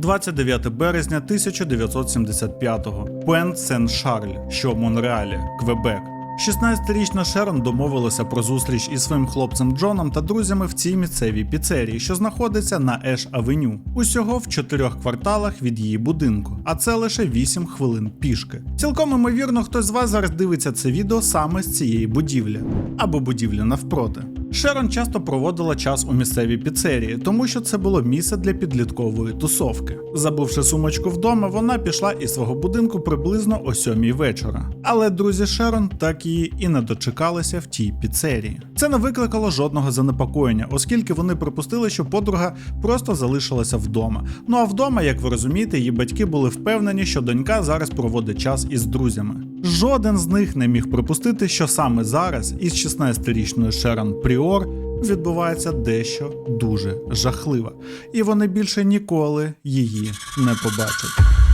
29 березня 1975-го. Пен Сен Шарль, що в Монреалі, Квебек. 16-річна Шерон домовилася про зустріч із своїм хлопцем Джоном та друзями в цій місцевій піцерії, що знаходиться на Еш Авеню, усього в чотирьох кварталах від її будинку, а це лише 8 хвилин пішки. Цілком імовірно, хтось з вас зараз дивиться це відео саме з цієї будівлі або будівлі навпроти. Шерон часто проводила час у місцевій піцерії, тому що це було місце для підліткової тусовки. Забувши сумочку вдома, вона пішла із свого будинку приблизно о сьомій вечора. Але друзі Шерон так її і не дочекалися в тій піцерії. Це не викликало жодного занепокоєння, оскільки вони припустили, що подруга просто залишилася вдома. Ну а вдома, як ви розумієте, її батьки були впевнені, що донька зараз проводить час із друзями. Жоден з них не міг припустити, що саме зараз із 16-річною Шерон Пріор відбувається дещо дуже жахливе, і вони більше ніколи її не побачать.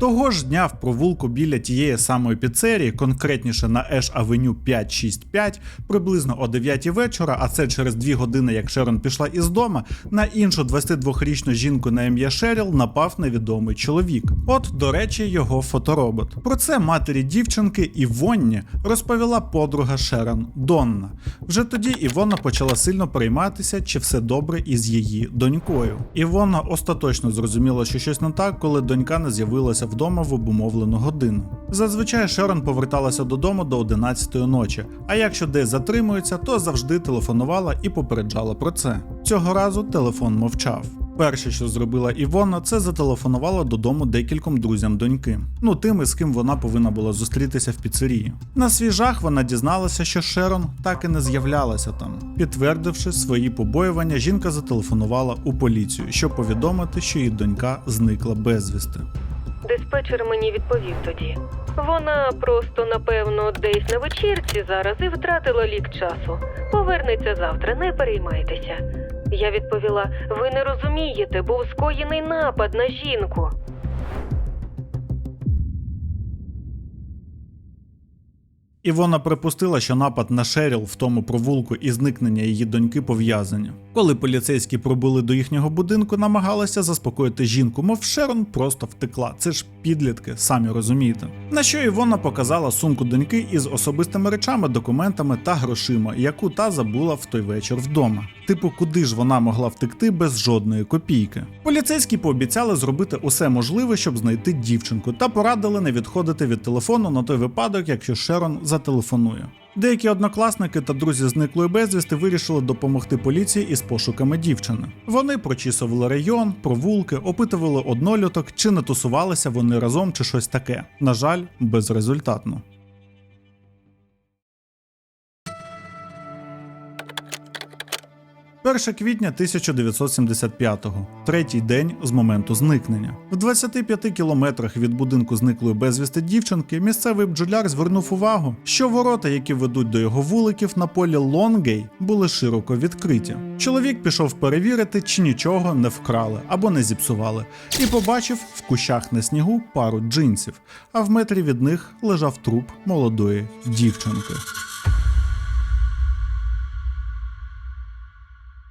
Того ж дня в провулку біля тієї самої піцерії, конкретніше на Еш Авеню 565, приблизно о 9 вечора, а це через 2 години, як Шерон пішла із дома, на іншу 22-річну жінку на ім'я Шеріл напав невідомий чоловік. От, до речі, його фоторобот. Про це матері дівчинки Івонні розповіла подруга Шерон Донна. Вже тоді Івона почала сильно перейматися, чи все добре із її донькою. Івона остаточно зрозуміла, що щось не так, коли донька не з'явилася вдома в обумовлену годину. Зазвичай Шерон поверталася додому до 11-ї ночі, а якщо десь затримується, то завжди телефонувала і попереджала про це. Цього разу телефон мовчав. Перше, що зробила Івона, це зателефонувала додому декільком друзям доньки. Ну тим, із ким вона повинна була зустрітися в піцерії. На свій жах вона дізналася, що Шерон так і не з'являлася там. Підтвердивши свої побоювання, жінка зателефонувала у поліцію, щоб повідомити, що її донька зникла безвісти. Диспетчер мені відповів тоді. Вона просто, напевно, десь на вечірці зараз і втратила лік часу. Повернеться завтра, не переймайтеся. Я відповіла: ви не розумієте, був скоєний напад на жінку. Івона припустила, що напад на Шеріл в тому провулку і зникнення її доньки пов'язані. Коли поліцейські пробули до їхнього будинку, намагалися заспокоїти жінку, мов Шерон просто втекла. Це ж підлітки, самі розумієте. На що Івона показала сумку доньки із особистими речами, документами та грошима, яку та забула в той вечір вдома. Типу, куди ж вона могла втекти без жодної копійки. Поліцейські пообіцяли зробити усе можливе, щоб знайти дівчинку, та порадили не відходити від телефону на той випадок, якщо Шерон зателефонує. Деякі однокласники та друзі зниклої безвісти вирішили допомогти поліції із пошуками дівчини. Вони прочісували район, провулки, опитували одноліток, чи не тусувалися вони разом, чи щось таке. На жаль, безрезультатно. Перше квітня 1975-го, третій день з моменту зникнення. В 25 кілометрах від будинку зниклої безвісти дівчинки місцевий бджоляр звернув увагу, що ворота, які ведуть до його вуликів на полі Лонгей, були широко відкриті. Чоловік пішов перевірити, чи нічого не вкрали або не зіпсували, і побачив в кущах на снігу пару джинсів, а в метрі від них лежав труп молодої дівчинки.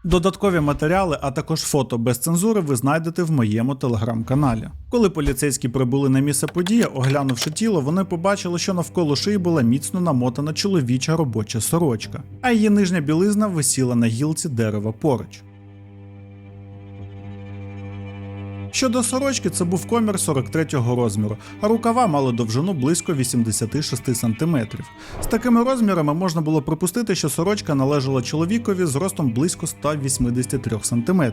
Додаткові матеріали, а також фото без цензури ви знайдете в моєму телеграм-каналі. Коли поліцейські прибули на місце події, оглянувши тіло, вони побачили, що навколо шиї була міцно намотана чоловіча робоча сорочка, а її нижня білизна висіла на гілці дерева поруч. Щодо сорочки, це був комір 43-го розміру, а рукава мали довжину близько 86 см. З такими розмірами можна було припустити, що сорочка належала чоловікові з ростом близько 183 см.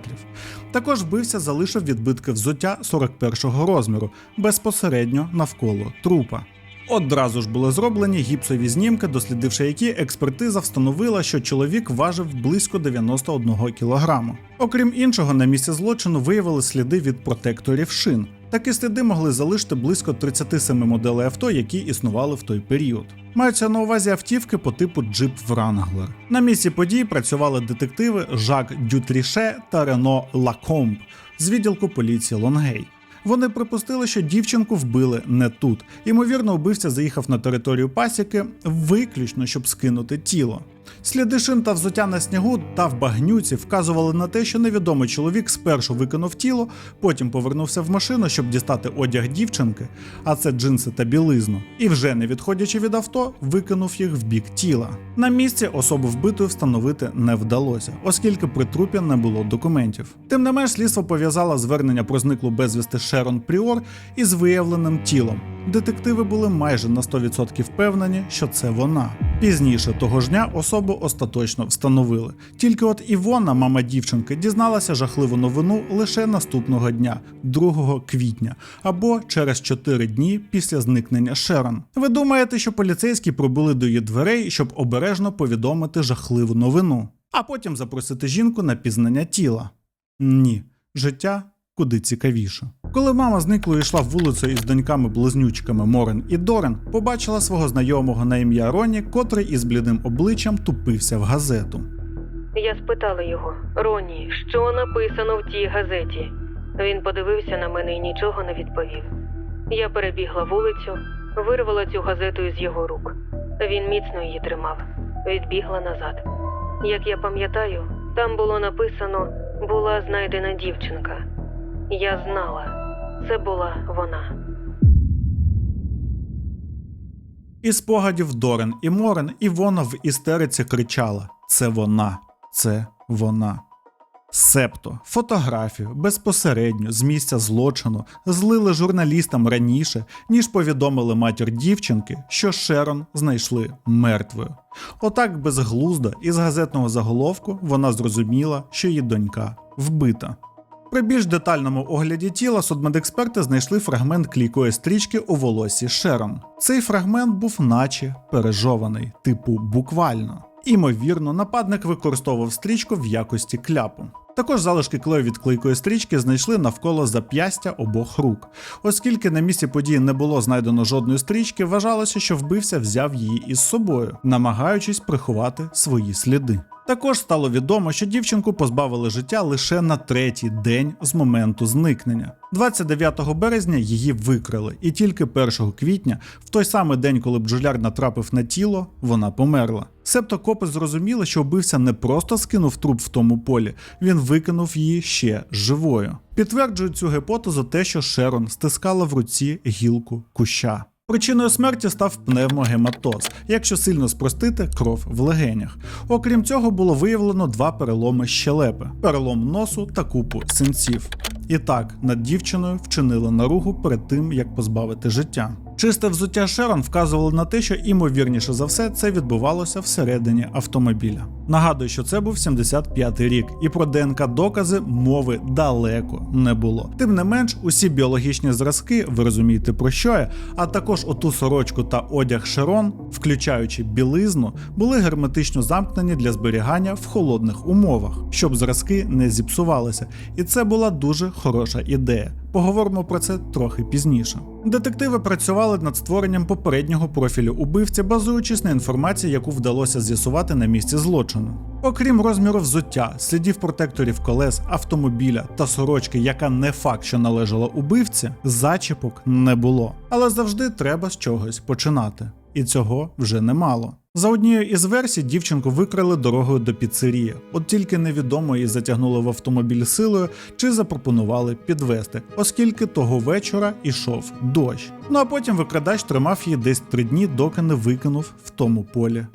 Також вбився залишив відбитки взуття 41-го розміру безпосередньо навколо трупа. Одразу ж були зроблені гіпсові знімки, дослідивши які експертиза встановила, що чоловік важив близько 91 кг. Окрім іншого, на місці злочину виявили сліди від протекторів шин. Такі сліди могли залишити близько 37 моделей авто, які існували в той період. Маються на увазі автівки по типу Jeep Wrangler. На місці подій працювали детективи Жак Дютріше та Рено Лакомб з відділку поліції Лонгей. Вони припустили, що дівчинку вбили не тут. Ймовірно, убивця заїхав на територію пасіки виключно, щоб скинути тіло. Сліди шин та взуття на снігу та в багнюці вказували на те, що невідомий чоловік спершу викинув тіло, потім повернувся в машину, щоб дістати одяг дівчинки, а це джинси та білизну, і вже не відходячи від авто, викинув їх в бік тіла. На місці особу вбитої встановити не вдалося, оскільки при трупі не було документів. Тим не менш, слідство пов'язало звернення про зниклу безвісти Шерон Пріор із виявленим тілом. Детективи були майже на 100% впевнені, що це вона. Пізніше того ж дня особу остаточно встановили. Тільки от Івона, мама дівчинки, дізналася жахливу новину лише наступного дня, 2 квітня, або через 4 дні після зникнення Шерон. Ви думаєте, що поліцейські пробули до її дверей, щоб обережно повідомити жахливу новину, а потім запросити жінку на пізнання тіла? Ні, життя куди цікавіше. Коли мама зникло йшла вулицею із доньками-близнючками Морен і Дорен, побачила свого знайомого на ім'я Роні, котрий із блідим обличчям тупився в газету. Я спитала його: Роні, що написано в тій газеті? Він подивився на мене і нічого не відповів. Я перебігла вулицю, вирвала цю газету із його рук. Він міцно її тримав, відбігла назад. Як я пам'ятаю, там було написано була знайдена дівчинка. Я знала, це була вона. Із спогадів Дорен і Морен Івона в істериці кричала: Це вона, це вона. Септо фотографію безпосередньо з місця злочину злили журналістам раніше, ніж повідомили матір дівчинки, що Шерон знайшли мертвою. Отак безглуздо із газетного заголовку вона зрозуміла, що її донька вбита. При більш детальному огляді тіла судмедексперти знайшли фрагмент клійкої стрічки у волосі Шерон. Цей фрагмент був наче пережований, типу буквально. Імовірно, нападник використовував стрічку в якості кляпу. Також залишки клею від клейкої стрічки знайшли навколо зап'ястя обох рук. Оскільки на місці події не було знайдено жодної стрічки, вважалося, що вбивця взяв її із собою, намагаючись приховати свої сліди. Також стало відомо, що дівчинку позбавили життя лише на третій день з моменту зникнення. 29 березня її викрали, і тільки 1 квітня, в той самий день, коли бджоляр натрапив на тіло, вона померла. Себто копи зрозуміли, що вбивця не просто скинув труп в тому полі, він викинув її ще живою. Підтверджують цю гіпотезу те, що Шерон стискала в руці гілку куща. Причиною смерті став пневмогематоз, якщо сильно спростити кров в легенях. Окрім цього, було виявлено два переломи щелепи, перелом носу та купу синців. І так, над дівчиною вчинили наругу перед тим, як позбавити життя. Чисте взуття Шерон вказувало на те, що імовірніше за все це відбувалося всередині автомобіля. Нагадую, що це був 75-й рік, і про ДНК докази мови далеко не було. Тим не менш, усі біологічні зразки, ви розумієте про що я, а також оту сорочку та одяг Шерон, включаючи білизну, були герметично замкнені для зберігання в холодних умовах, щоб зразки не зіпсувалися. І це була дуже хороша ідея. Поговоримо про це трохи пізніше. Детективи працювали над створенням попереднього профілю убивці, базуючись на інформації, яку вдалося з'ясувати на місці злочину. Окрім розміру взуття, слідів протекторів колес, автомобіля та сорочки, яка не факт, що належала убивці, зачіпок не було. Але завжди треба з чогось починати. І цього вже немало. За однією із версій дівчинку викрали дорогою до піцерії, от тільки невідомо її затягнули в автомобіль силою чи запропонували підвести, оскільки того вечора ішов дощ. Ну а потім викрадач тримав її десь три дні, доки не викинув в тому полі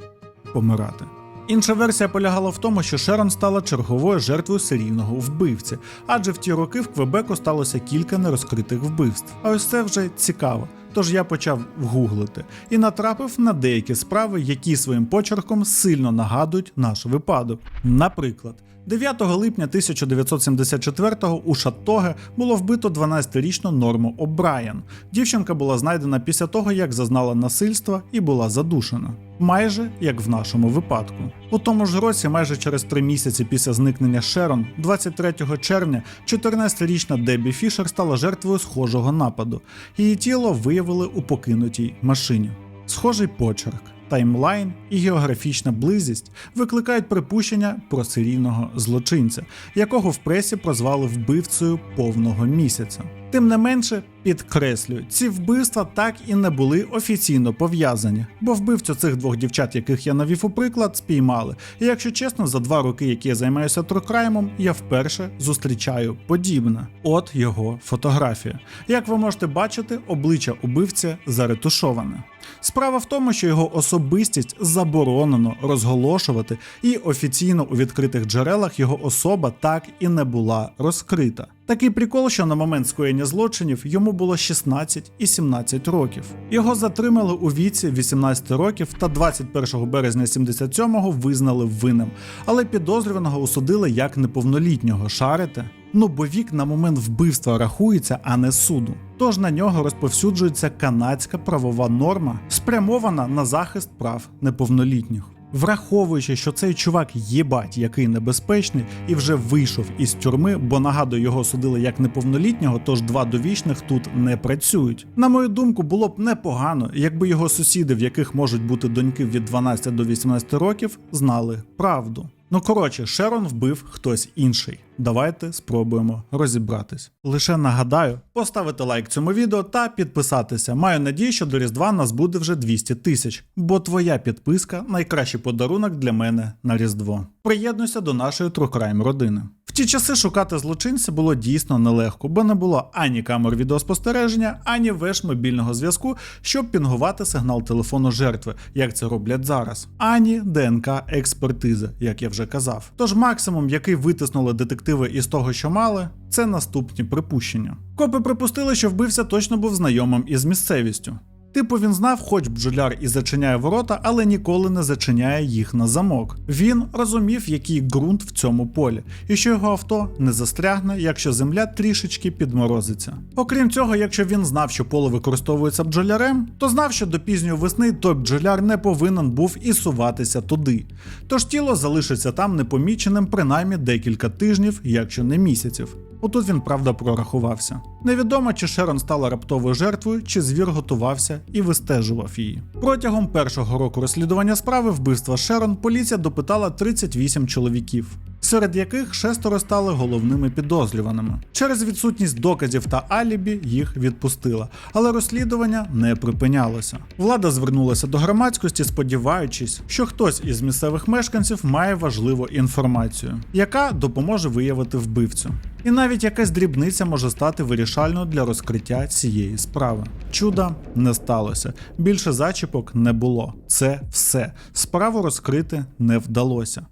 помирати. Інша версія полягала в тому, що Шерон стала черговою жертвою серійного вбивці, адже в ті роки в Квебеку сталося кілька нерозкритих вбивств. А ось це вже цікаво. Тож я почав гуглити і натрапив на деякі справи, які своїм почерком сильно нагадують наш випадок. Наприклад, 9 липня 1974-го у Шаттоге було вбито 12-річну Норму О'Брайен. Дівчинка була знайдена після того, як зазнала насильства і була задушена. Майже як в нашому випадку. У тому ж році, майже через три місяці після зникнення Шерон, 23 червня, 14-річна Дебі Фішер стала жертвою схожого нападу. Її тіло виявили у покинутій машині. Схожий почерк, таймлайн і географічна близькість викликають припущення про серійного злочинця, якого в пресі прозвали вбивцею повного місяця. Тим не менше, підкреслюю, ці вбивства так і не були офіційно пов'язані, бо вбивцю цих двох дівчат, яких я навів у приклад, спіймали. І якщо чесно, за два роки, які я займаюся трукраймом, я вперше зустрічаю подібне. От його фотографія. Як ви можете бачити, обличчя убивця заретушоване. Справа в тому, що його особистість заборонено розголошувати, і офіційно у відкритих джерелах його особа так і не була розкрита. Такий прикол, що на момент скоєння злочинів йому було 16 і 17 років. Його затримали у віці 18 років та 21 березня 77-го визнали винним, але підозрюваного осудили як неповнолітнього. Шарите? Ну бо вік на момент вбивства рахується, а не суду. Тож на нього розповсюджується канадська правова норма, спрямована на захист прав неповнолітніх. Враховуючи, що цей чувак єбать який небезпечний і вже вийшов із тюрми, бо нагадую, його судили як неповнолітнього, тож два довічних тут не працюють. На мою думку, було б непогано, якби його сусіди, в яких можуть бути доньки від 12 до 18 років, знали правду. Ну коротше, Шерон вбив хтось інший. Давайте спробуємо розібратись. Лише нагадаю, поставити лайк цьому відео та підписатися. Маю надію, що до Різдва нас буде вже 200 тисяч, бо твоя підписка найкращий подарунок для мене на Різдво. Приєднуйся до нашої True родини. Ті часи шукати злочинця було дійсно нелегко, бо не було ані камер відеоспостереження, ані веш мобільного зв'язку, щоб пінгувати сигнал телефону жертви, як це роблять зараз, ані ДНК експертизи, як я вже казав. Тож максимум, який витиснули детективи із того, що мали, це наступні припущення. Копи припустили, що вбивця точно був знайомим із місцевістю. Типу він знав, хоч бджоляр і зачиняє ворота, але ніколи не зачиняє їх на замок. Він розумів, який ґрунт в цьому полі, і що його авто не застрягне, якщо земля трішечки підморозиться. Окрім цього, якщо він знав, що поле використовується бджолярем, то знав, що до пізньої весни той бджоляр не повинен був і суватися туди. Тож тіло залишиться там непоміченим принаймні декілька тижнів, якщо не місяців. Отут він правда прорахувався. Невідомо, чи Шерон стала раптовою жертвою, чи звір готувався і вистежував її. Протягом першого року розслідування справи вбивства Шерон поліція допитала 38 чоловіків. Серед яких шестеро стали головними підозрюваними. Через відсутність доказів та алібі їх відпустила, але розслідування не припинялося. Влада звернулася до громадськості, сподіваючись, що хтось із місцевих мешканців має важливу інформацію, яка допоможе виявити вбивцю. І навіть якась дрібниця може стати вирішальною для розкриття цієї справи. Чуда не сталося. Більше зачіпок не було. Це все. Справу розкрити не вдалося.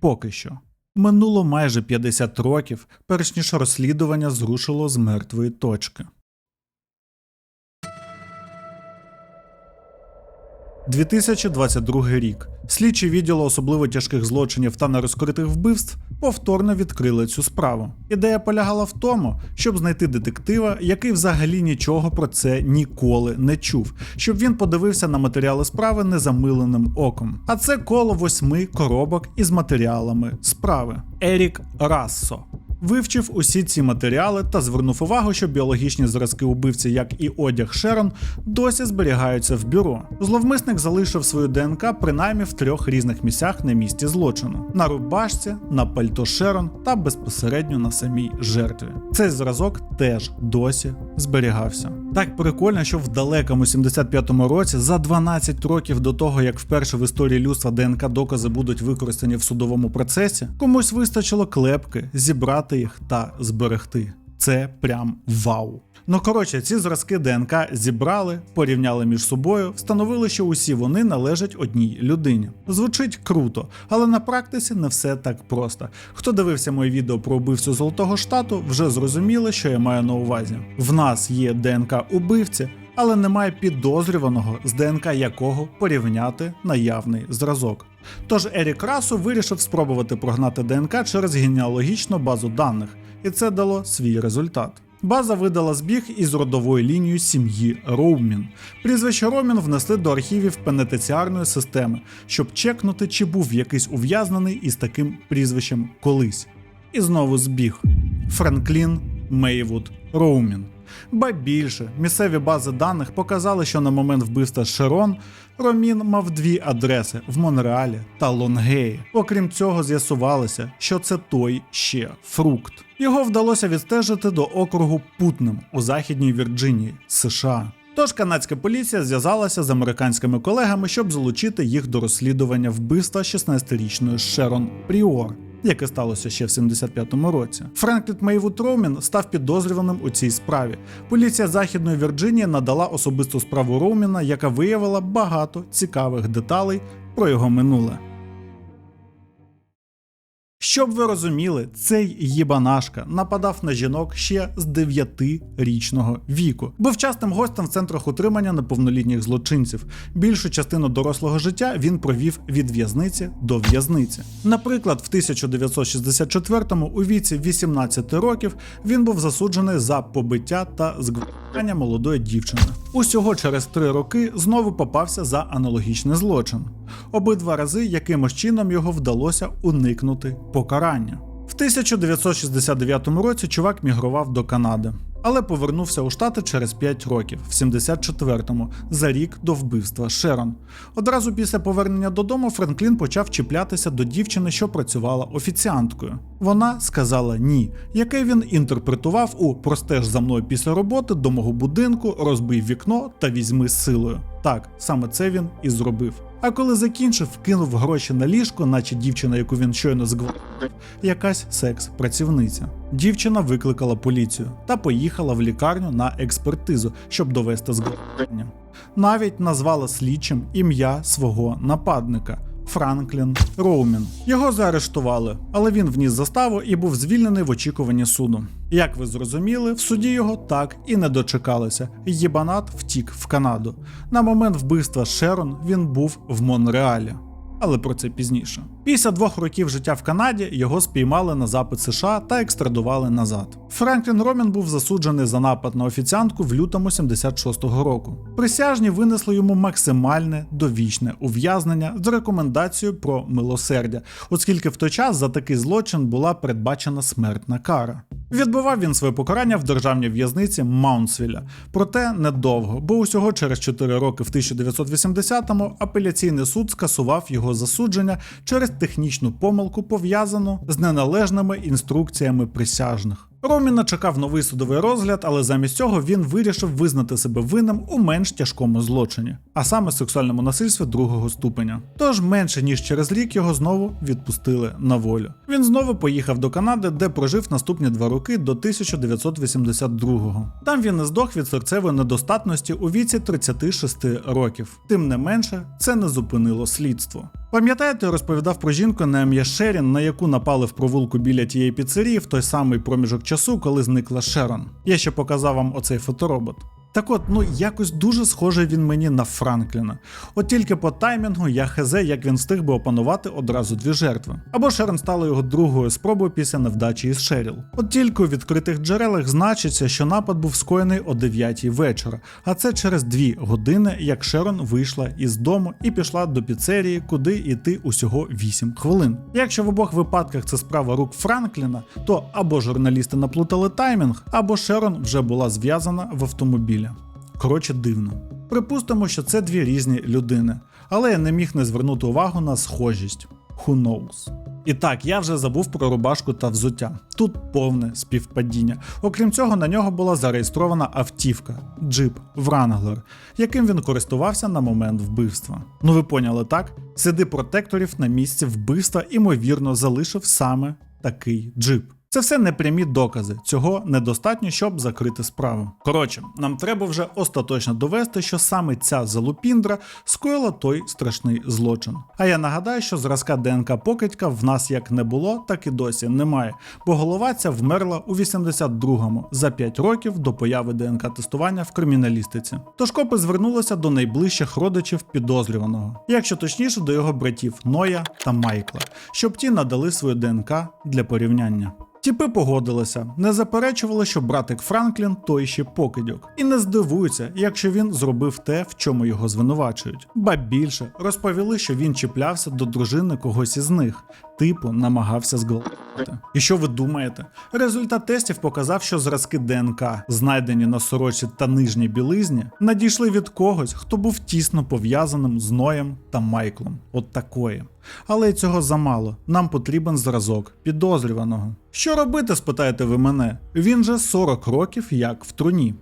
Поки що. Минуло майже 50 років, перш ніж розслідування зрушило з мертвої точки. 2022 рік. Слідчі відділу особливо тяжких злочинів та нерозкритих вбивств повторно відкрили цю справу. Ідея полягала в тому, щоб знайти детектива, який взагалі нічого про це ніколи не чув, щоб він подивився на матеріали справи незамиленим оком. А це коло восьми коробок із матеріалами справи. Ерік Рассо. Вивчив усі ці матеріали та звернув увагу, що біологічні зразки убивці, як і одяг Шерон, досі зберігаються в бюро. Зловмисник залишив свою ДНК принаймні в трьох різних місцях на місці злочину: на рубашці, на пальто Шерон та безпосередньо на самій жертві. Цей зразок теж досі зберігався. Так прикольно, що в далекому 75-му році, за 12 років до того, як вперше в історії людства ДНК докази будуть використані в судовому процесі, комусь вистачило клепки зібрати їх та зберегти. Це прям вау. Ну коротше, ці зразки ДНК зібрали, порівняли між собою, встановили, що усі вони належать одній людині. Звучить круто, але на практиці не все так просто. Хто дивився моє відео про убивцю Золотого Штату, вже зрозуміли, що я маю на увазі. В нас є ДНК убивці, але немає підозрюваного, з ДНК якого порівняти наявний зразок. Тож Ерік Расу вирішив спробувати прогнати ДНК через генеалогічну базу даних, і це дало свій результат. База видала збіг із родовою лінією сім'ї Роумін. Прізвище Ромін внесли до архівів пенетенціарної системи, щоб чекнути, чи був якийсь ув'язнений із таким прізвищем колись. І знову збіг Франклін Мейвуд Роумін. Ба більше, місцеві бази даних показали, що на момент вбивства Шерон Ромін мав дві адреси в Монреалі та Лонгеї. Окрім цього, з'ясувалося, що це той ще фрукт. Його вдалося відстежити до округу Путнем у Західній Вірджинії, США. Тож канадська поліція зв'язалася з американськими колегами, щоб залучити їх до розслідування вбивства 16-річної Шерон Пріор. Яке сталося ще в 75-му році. Френкліт Мейвуд Роумін став підозрюваним у цій справі. Поліція Західної Вірджинії надала особисту справу Роуміна, яка виявила багато цікавих деталей про його минуле. Щоб ви розуміли, цей їбанашка нападав на жінок ще з 9-річного віку. Був частим гостем в центрах утримання неповнолітніх злочинців. Більшу частину дорослого життя він провів від в'язниці до в'язниці. Наприклад, в 1964-му у віці 18 років він був засуджений за побиття та зґвалтування молодої дівчини. Усього через три роки знову попався за аналогічний злочин. Обидва рази якимось чином його вдалося уникнути покарання. В 1969 році чувак мігрував до Канади, але повернувся у Штати через 5 років, в 74-му, за рік до вбивства Шерон. Одразу після повернення додому Франклін почав чіплятися до дівчини, що працювала офіціанткою. Вона сказала ні, яке він інтерпретував у простеж за мною після роботи до мого будинку, розбий вікно та візьми з силою. Так, саме це він і зробив. А коли закінчив, кинув гроші на ліжко, наче дівчина, яку він щойно зґвалтував, якась секс-працівниця. Дівчина викликала поліцію та поїхала в лікарню на експертизу, щоб довести зґвалтування. Навіть назвала слідчим ім'я свого нападника. Франклін Роумін. Його заарештували, але він вніс заставу і був звільнений в очікуванні суду. Як ви зрозуміли, в суді його так і не дочекалися. Єбанат втік в Канаду. На момент вбивства Шерон він був в Монреалі. Але про це пізніше. Після двох років життя в Канаді його спіймали на запит США та екстрадували назад. Франклін Ромін був засуджений за напад на офіціантку в лютому 76-го року. Присяжні винесли йому максимальне довічне ув'язнення з рекомендацією про милосердя, оскільки в той час за такий злочин була передбачена смертна кара. Відбував він своє покарання в державній в'язниці Маунсвіля, проте недовго, бо усього через 4 роки в 1980-му апеляційний суд скасував його засудження через технічну помилку, пов'язану з неналежними інструкціями присяжних. Роміна чекав новий судовий розгляд, але замість цього він вирішив визнати себе винним у менш тяжкому злочині, а саме сексуальному насильстві другого ступеня. Тож менше ніж через рік його знову відпустили на волю. Він знову поїхав до Канади, де прожив наступні два роки до 1982-го. Там він і здох від серцевої недостатності у віці 36 років. Тим не менше, це не зупинило слідство. Пам'ятаєте, розповідав про жінку на ім'я Шерін, на яку напали в провулку біля тієї піцерії в той самий проміжок часу, коли зникла Шерон. Я ще показав вам оцей фоторобот. Так от, ну якось дуже схожий він мені на Франкліна. От тільки по таймінгу я хезе, як він встиг би опанувати одразу дві жертви. Або Шерон стала його другою спробою після невдачі із Шеріл. От тільки у відкритих джерелах значиться, що напад був скоєний о 9 вечора, а це через дві години, як Шерон вийшла із дому і пішла до піцерії, куди йти усього 8 хвилин. Якщо в обох випадках це справа рук Франкліна, то або журналісти наплутали таймінг, або Шерон вже була зв'язана в автомобілі. Коротше, дивно. Припустимо, що це дві різні людини, але я не міг не звернути увагу на схожість. Who knows? І так, я вже забув про рубашку та взуття. Тут повне співпадіння. Окрім цього, на нього була зареєстрована автівка джип Wrangler, яким він користувався на момент вбивства. Ну ви поняли, так? Сліди протекторів на місці вбивства ймовірно залишив саме такий джип. Це все непрямі докази. Цього недостатньо, щоб закрити справу. Коротше, нам треба вже остаточно довести, що саме ця залупіндра скоїла той страшний злочин. А я нагадаю, що зразка ДНК покидька в нас як не було, так і досі немає, бо голова ця вмерла у 82-му за 5 років до появи ДНК тестування в криміналістиці. Тож копи звернулися до найближчих родичів підозрюваного, якщо точніше, до його братів Ноя та Майкла, щоб ті надали свою ДНК для порівняння. Тіпи погодилися, не заперечували, що братик Франклін той ще покидьок, і не здивуються, якщо він зробив те, в чому його звинувачують. Ба більше розповіли, що він чіплявся до дружини когось із них, типу намагався зґвалтувати. І що ви думаєте? Результат тестів показав, що зразки ДНК, знайдені на сорочці та нижній білизні, надійшли від когось, хто був тісно пов'язаним з Ноєм та Майклом. От такої. Але й цього замало. Нам потрібен зразок підозрюваного. Що робити, спитаєте ви мене? Він же 40 років як в труні.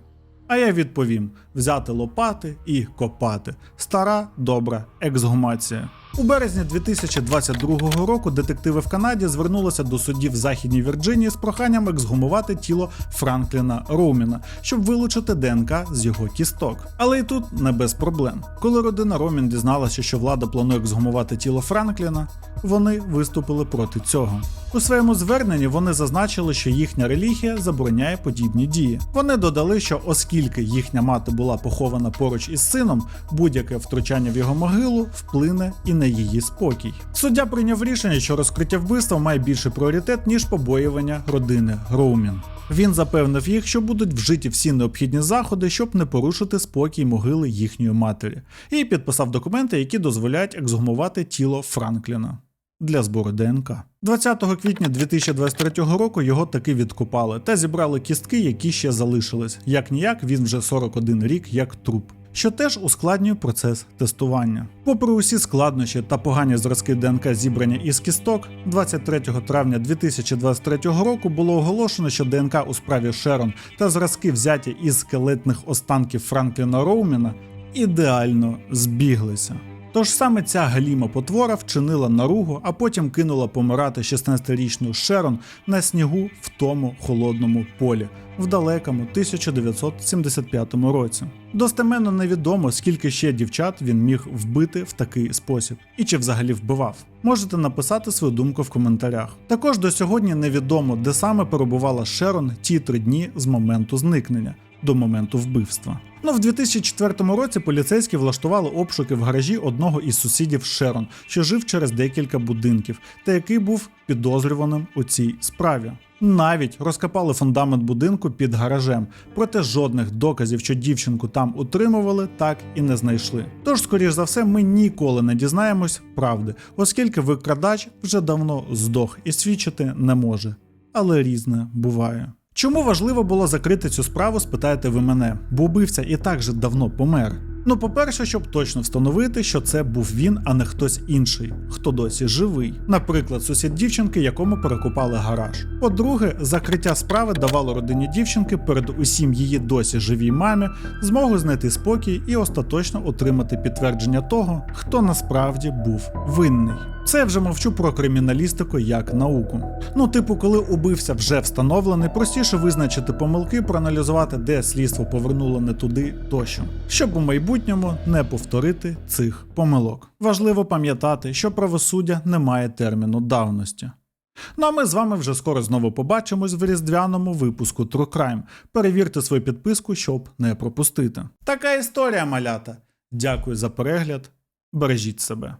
А я відповім: взяти лопати і копати. Стара добра ексгумація. У березні 2022 року детективи в Канаді звернулися до судів Західній Вірджинії з проханням ексгумувати тіло Франкліна Роуміна, щоб вилучити ДНК з його кісток. Але і тут не без проблем. Коли родина Ромін дізналася, що влада планує ексгумувати тіло Франкліна, вони виступили проти цього. У своєму зверненні вони зазначили, що їхня релігія забороняє подібні дії. Вони додали, що оскільки їхня мати була похована поруч із сином, будь-яке втручання в його могилу вплине і на її спокій. Суддя прийняв рішення, що розкриття вбивства має більший пріоритет ніж побоювання родини Роумін. Він запевнив їх, що будуть вжиті всі необхідні заходи, щоб не порушити спокій могили їхньої матері, і підписав документи, які дозволяють ексгумувати тіло Франкліна для збору ДНК. 20 квітня 2023 року його таки відкопали та зібрали кістки, які ще залишились. Як ніяк, він вже 41 рік як труп. Що теж ускладнює процес тестування. Попри усі складнощі та погані зразки ДНК зібрання із кісток, 23 травня 2023 року було оголошено, що ДНК у справі Шерон та зразки взяті із скелетних останків Франкліна Роуміна ідеально збіглися. Тож саме ця галіма потвора вчинила наругу, а потім кинула помирати 16-річну Шерон на снігу в тому холодному полі в далекому 1975 році. Достеменно невідомо, скільки ще дівчат він міг вбити в такий спосіб, і чи взагалі вбивав. Можете написати свою думку в коментарях. Також до сьогодні невідомо, де саме перебувала Шерон ті три дні з моменту зникнення до моменту вбивства. Ну, в 2004 році поліцейські влаштували обшуки в гаражі одного із сусідів Шерон, що жив через декілька будинків, та який був підозрюваним у цій справі. Навіть розкопали фундамент будинку під гаражем, проте жодних доказів, що дівчинку там утримували, так і не знайшли. Тож, скоріш за все, ми ніколи не дізнаємось правди, оскільки викрадач вже давно здох і свідчити не може. Але різне буває. Чому важливо було закрити цю справу, спитаєте ви мене, бо убивця і так же давно помер. Ну, по-перше, щоб точно встановити, що це був він, а не хтось інший, хто досі живий. Наприклад, сусід дівчинки, якому перекупали гараж. По-друге, закриття справи давало родині дівчинки перед усім її досі живій мамі змогу знайти спокій і остаточно отримати підтвердження того, хто насправді був винний. Це я вже мовчу про криміналістику як науку. Ну, типу, коли убивця вже встановлений, простіше визначити помилки, проаналізувати, де слідство повернуло не туди тощо, щоб у майбутньому не повторити цих помилок. Важливо пам'ятати, що правосуддя не має терміну давності. Ну а ми з вами вже скоро знову побачимось в різдвяному випуску True Crime. Перевірте свою підписку, щоб не пропустити. Така історія, малята. Дякую за перегляд. Бережіть себе.